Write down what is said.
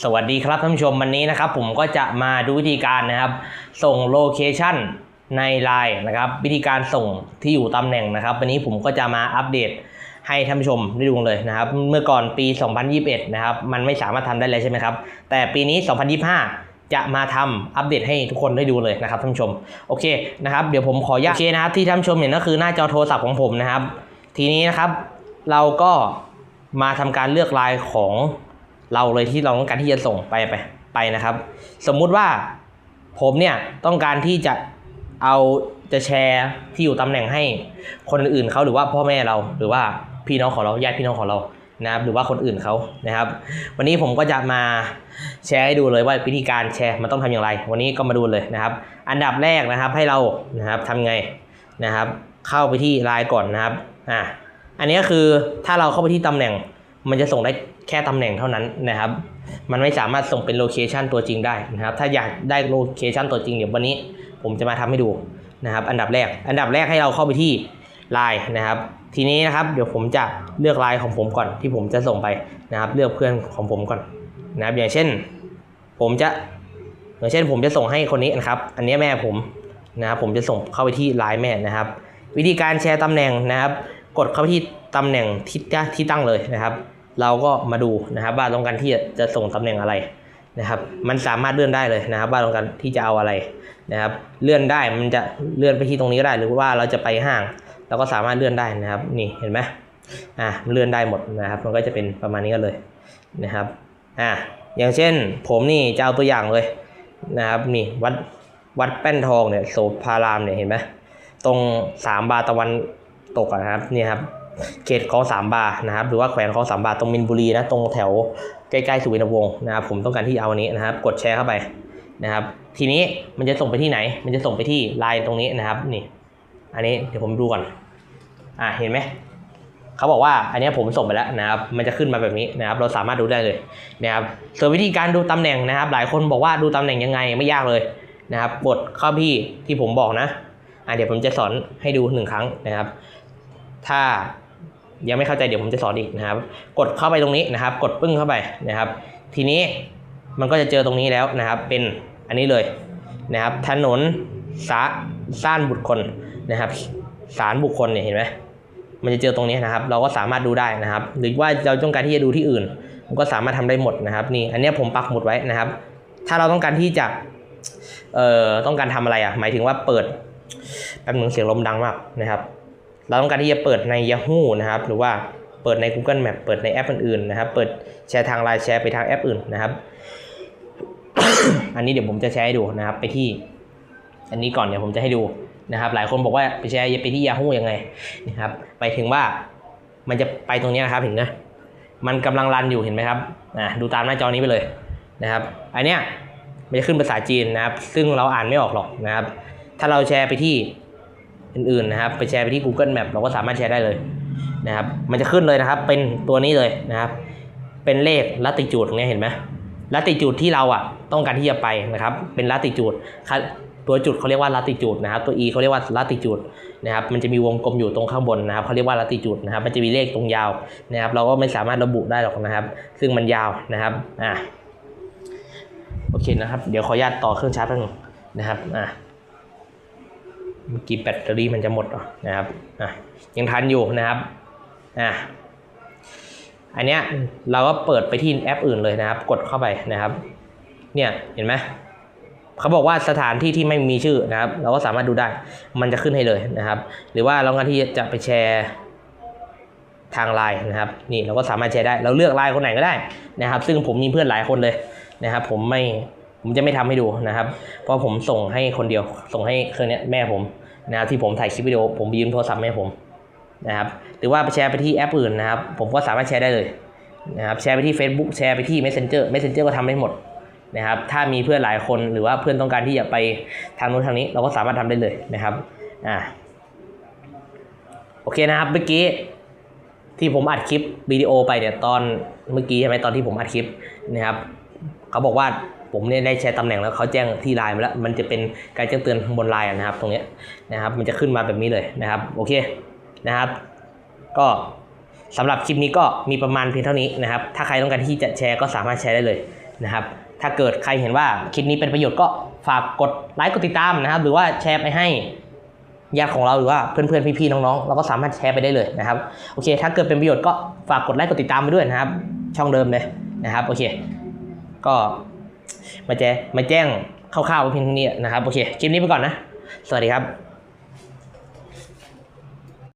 สวัสดีครับท่านผู้ชมวันนี้นะครับ ผมก็จะมาดูวิธีการนะครับ ส่งโลเคชันในไลน์นะครับ วิธีการส่งที่อยู่ตำแหน่งนะครับ วันนี้ผมก็จะมาอัปเดตให้ท่านผู้ชมได้ดูเลยนะครับ เมื่อก่อนปี 2021 นะครับ มันไม่สามารถทำได้เลยใช่ไหมครับ แต่ปีนี้ 2025 จะมาทำอัปเดตให้ทุกคนได้ดูเลยนะครับท่านผู้ชมโอเคนะครับเดี๋ยวผมขออนุญาตโอเคนะครับที่ท่านผู้ชมเห็นก็คือหน้าจอโทรศัพท์ของผมนะครับ ทีนี้นะครับเราก็มาทำการเลือกไลน์ของ เราเลยที่เราต้องการที่จะส่งไปไปไปนะครับ สมมุติว่าผมเนี่ยต้องการที่จะเอาจะแชร์ที่อยู่ตำแหน่งให้คนอื่นเขาหรือว่าพ่อแม่เราหรือว่าพี่น้องของเราญาติพี่น้องของเรานะครับหรือว่าคนอื่นเขานะครับ วันนี้ผมก็จะมาแชร์ให้ดูเลยว่าวิธีการแชร์มันต้องทำอย่างไร วันนี้ก็มาดูเลยนะครับ อันดับแรกนะครับให้เรานะครับทำไงนะครับ เข้าไปที่ไลน์ก่อนนะครับอ่าอันนี้ก็คือถ้าเราเข้าไปที่ตำแหน่ง มันจะส่งได้แค่ตำแหน่งเท่านั้นนะครับ มันไม่สามารถส่งเป็นโลเคชันตัวจริงได้นะครับ ถ้าอยากได้โลเคชันตัวจริงเดี๋ยววันนี้ผมจะมาทำให้ดูนะครับ อันดับแรก อันดับแรกให้เราเข้าไปที่ไลน์นะครับ ทีนี้นะครับเดี๋ยวผมจะเลือกไลน์ของผมก่อนที่ผมจะส่งไปนะครับ เลือกเพื่อนของผมก่อนนะครับ อย่างเช่น ผมจะอย่างเช่น ผมจะส่งให้คนนี้นะครับ อันนี้แม่ผมนะครับ ผมจะส่งเข้าไปที่ไลน์แม่นะครับ วิธีการแชร์ตำแหน่งนะครับ กดเข้าไปที่ตำแหน่งที่ที่ตั้งเลยนะครับ เราก็มาดูนะครับว่าต้องการที่จะส่งตำแหน่งอะไรนะครับ มันสามารถเลื่อนได้เลยนะครับ ว่าต้องการที่จะเอาอะไรนะครับ เลื่อนได้มันจะเลื่อนไปที่ตรงนี้ก็ได้ หรือว่าเราจะไปห้างเราก็สามารถเลื่อนได้นะครับ นี่เห็นไหมอะมันเลื่อนได้หมดนะครับ มันก็จะเป็นประมาณนี้กันเลยนะครับอะอย่างเช่นผมนี่จะเอาตัวอย่างเลยนะครับนี่วัดวัดแป้นทองเนี่ยโสภารามเนี่ยเห็นไหมตรงสามบาตะวันตกนะครับนี่ครับ เขตคลองสามบานะครับหรือว่าแขวงคลองสามบาตรงมินบุรีนะตรงแถวใกล้ๆสุวินทวงศ์นะครับผมต้องการที่เอาอันนี้นะครับ กดแชร์เข้าไปนะครับทีนี้มันจะส่งไปที่ไหน มันจะส่งไปที่ไลน์ตรงนี้นะครับนี่อันนี้เดี๋ยวผมดูก่อนอ่าเห็นไหมเขาบอกว่าอันนี้ผมส่งไปแล้วนะครับ มันจะขึ้นมาแบบนี้นะครับ เราสามารถดูได้เลยนะครับส่วนวิธีการดูตำแหน่งนะครับ หลายคนบอกว่าดูตำแหน่งยังไงไม่ยากเลยนะครับ กดเข้าที่ที่ผมบอกนะอ่าเดี๋ยวผมจะสอนให้ดูหนึ่งครั้งนะครับ ถ้า ยังไม่เข้าใจเดี๋ยวผมจะสอนอีกนะครับ กดเข้าไปตรงนี้นะครับ กดปึ้งเข้าไปนะครับ ทีนี้มันก็จะเจอตรงนี้แล้วนะครับ เป็นอันนี้เลยนะครับถนนสาซ่านบุตรคนนะครับ สารบุคคลเนี่ยเห็นไหมมันจะเจอตรงนี้นะครับ เราก็สามารถดูได้นะครับ หรือว่าเราต้องการที่จะดูที่อื่น มันก็สามารถทำได้หมดนะครับ นี่อันนี้ผมปักหมุดไว้นะครับ ถ้าเราต้องการที่จะเอ่อต้องการทำอะไรอะหมายถึงว่าเปิดแป๊บนึงเสียงลมดังมากนะครับ เราต้องการที่จะเปิดใน Yahoo นะครับ หรือว่าเปิดใน Google Map เปิดในแอปอื่นๆนะครับ เปิดแชร์ทางไลน์แชร์ไปทางแอปอื่นนะครับ อันนี้เดี๋ยวผมจะแชร์ให้ดูนะครับ ไปที่ อันนี้ก่อนเดี๋ยวผมจะให้ดูนะครับ หลายคนบอกว่าไปแชร์ไปที่ Yahoo ยังไงนะครับ ไปถึงว่ามันจะไปตรงนี้นะครับเห็นนะมันกำลังรันอยู่เห็นไหมครับอ่าดูตามหน้าจอนี้ไปเลยนะครับ อันเนี้ยมันจะขึ้นภาษาจีนนะครับ ซึ่งเราอ่านไม่ออกหรอกนะครับ ถ้าเราแชร์ไปที่ อื่นๆนะครับ ไปแชร์ไปที่ Google Map เราก็สามารถแชร์ได้เลยนะครับ มันจะขึ้นเลยนะครับ เป็นตัวนี้เลยนะครับ เป็นเลขลัติจูดตรงนี้เห็นไหมลัติจูดที่เราอะต้องการที่จะไปนะครับ เป็นลัติจูดตัวจุดเขาเรียกว่าลัติจูดนะครับ ตัว e เขาเรียกว่าลัติจูดนะครับ มันจะมีวงกลมอยู่ตรงข้างบนนะครับเขาเรียกว่าลัติจูดนะครับ มันจะมีเลขตรงยาวนะครับ เราก็ไม่สามารถระบุได้หรอกนะครับ ซึ่งมันยาวนะครับ อ่าโอเคนะครับ เดี๋ยวขออนุญาตต่อเครื่องชาร์จแป๊บนึงนะครับ อ่า เมื่อกี้แบตเตอรี่มันจะหมดเหรอนะครับอะยังทันอยู่นะครับอะอันเนี้ยเราก็เปิดไปที่แอปอื่นเลยนะครับ กดเข้าไปนะครับ เนี่ยเห็นไหมเขาบอกว่าสถานที่ที่ไม่มีชื่อนะครับ เราก็สามารถดูได้มันจะขึ้นให้เลยนะครับ หรือว่าเราการที่จะไปแชร์ทางไลน์นะครับ นี่เราก็สามารถแชร์ได้ เราเลือกไลน์คนไหนก็ได้นะครับ ซึ่งผมมีเพื่อนหลายคนเลยนะครับ ผมไม่ผมจะไม่ทำให้ดูนะครับ เพราะผมส่งให้คนเดียวส่งให้เครื่องนี้แม่ผม นะครับที่ผมถ่ายคลิปวิดีโอผมยืมโทรศัพท์แม่ผมนะครับหรือว่าไปแชร์ไปที่แอปอื่นนะครับ ผมก็สามารถแชร์ได้เลยนะครับแชร์ไปที่ Facebook แชร์ไปที่ Messenger Messenger ก็ทำได้หมดนะครับถ้ามีเพื่อนหลายคนหรือว่าเพื่อนต้องการที่จะไปทางโน้นทางนี้เราก็สามารถทำได้เลยนะครับอ่าโอเคนะครับเมื่อกี้ที่ผมอัดคลิปวิดีโอไปเนี่ยตอนเมื่อกี้ใช่ไหมตอนที่ผมอัดคลิปนะครับเขาบอกว่า ผมเนี่ยได้แชร์ตำแหน่งแล้วเขาแจ้งที่ไลน์มาแล้ว มันจะเป็นการแจ้งเตือนบนไลน์นะครับ ตรงนี้นะครับ มันจะขึ้นมาแบบนี้เลยนะครับ โอเคนะครับ ก็สำหรับคลิปนี้ก็มีประมาณเพียงเท่านี้นะครับ ถ้าใครต้องการที่จะแชร์ก็สามารถแชร์ได้เลยนะครับ ถ้าเกิดใครเห็นว่าคลิปนี้เป็นประโยชน์ก็ฝากกดไลค์กดติดตามนะครับ หรือว่าแชร์ไปให้ญาติของเราหรือว่าเพื่อนๆพี่ๆน้องๆเราก็สามารถแชร์ไปได้เลยนะครับโอเค ถ้าเกิดเป็นประโยชน์ก็ฝากกดไลค์กดติดตามไปด้วยนะครับ ช่องเดิมเลยนะครับ โอเค ก็ มาแจ้งมาแจ้งคร่าวๆเพียงเท่านี้นะครับโอเคคลิปนี้ไปก่อนนะ สวัสดีครับ